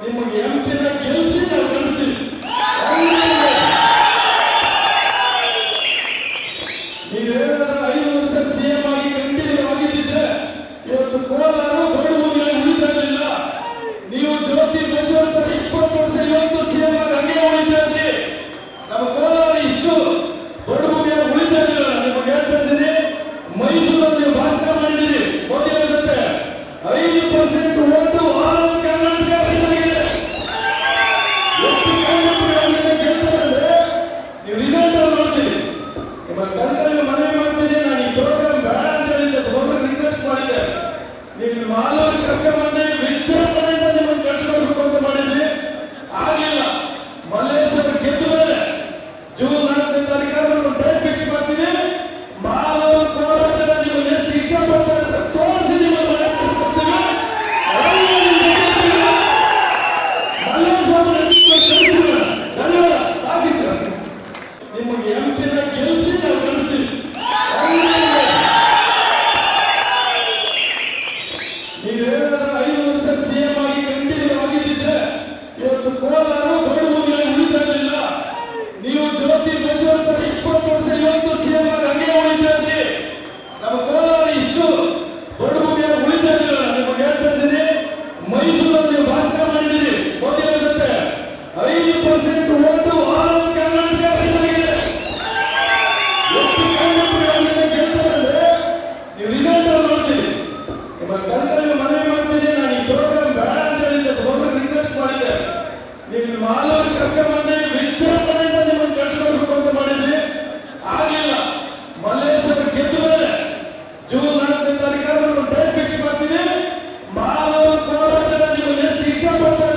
ನಿಮಗೆ ಎಂಪಿನ ಗೆಲ್ಲಿಸಿ ನಾವು ಗೆಲ್ಲಿಸ್ತೀವಿ ನೀವೇನಾದ್ರೂ ಐದು ವರ್ಷ ಆಗಿ ಕಂಟಿನ್ಯೂ ಆಗಿದ್ದಿದ್ರೆ ಇವತ್ತು ಕೋಲಾರ ದೊಡ್ಡ ಉಳಿತಾಗಲಿಲ್ಲ ನೀವು ಜ್ಯೋತಿ ಬಸವಂತರ ಇಪ್ಪತ್ತು ವರ್ಷ ಇವತ್ತು ಸಿಎಂ ಆಗಿ ಹಂಗೆ ನಮ್ಮ ಕೋಲಾರ ಇಷ್ಟು ದೊಡ್ಡ ಭೂಮಿಯನ್ನು ನಿಮಗೆ ಮೈಸೂರಲ್ಲಿ ಭಾಷಣ ಮಾಡಿದ್ದೀರಿ. ಐದು ಪರ್ಸೆಂಟ್ ಓಟು ಕಂತಲ್ಲಿ ಮನೆ ಮಾಡ್ತೀನಿ ನಾನು ಈ ಪ್ರೋಗ್ರಾಮ್ ಬೇಡ ಅಂತ ಗೌರ್ಮೆಂಟ್ ರಿಕ್ವೆಸ್ಟ್ ಮಾಡಿದೆ. ನಿಮ್ಮ ಮಾಲೂರು ಕರ್ಕೊಂಡ್ಬಂದು ವಿಜೃಂಭಣೆಯಿಂದ ನಿಮ್ಮ ಕಳಿಸ್ಕೊಡ್ಬೇಕು ಅಂತ ಮಾಡಿದ್ವಿ. ಆಗಲಿಲ್ಲ. ಮಲ್ಲೇಶ್ವರ ಗೆದ್ದ ಮೇಲೆ ಜೂನ್ ನಾಲ್ಕನೇ ತಾರೀಕು ಒಂದು ಫಿಕ್ಸ್ ಮಾಡ್ತೀನಿ. ಮಾಲೂರು ಹೋರಾಟದ ನೀವು ಎಷ್ಟು ಇಷ್ಟಪಡ್ತಾರೆ ಅಂತ ನಿಮ್ಮ ಆಗಿತ್ತು ನಿಮಗೆ Thank you.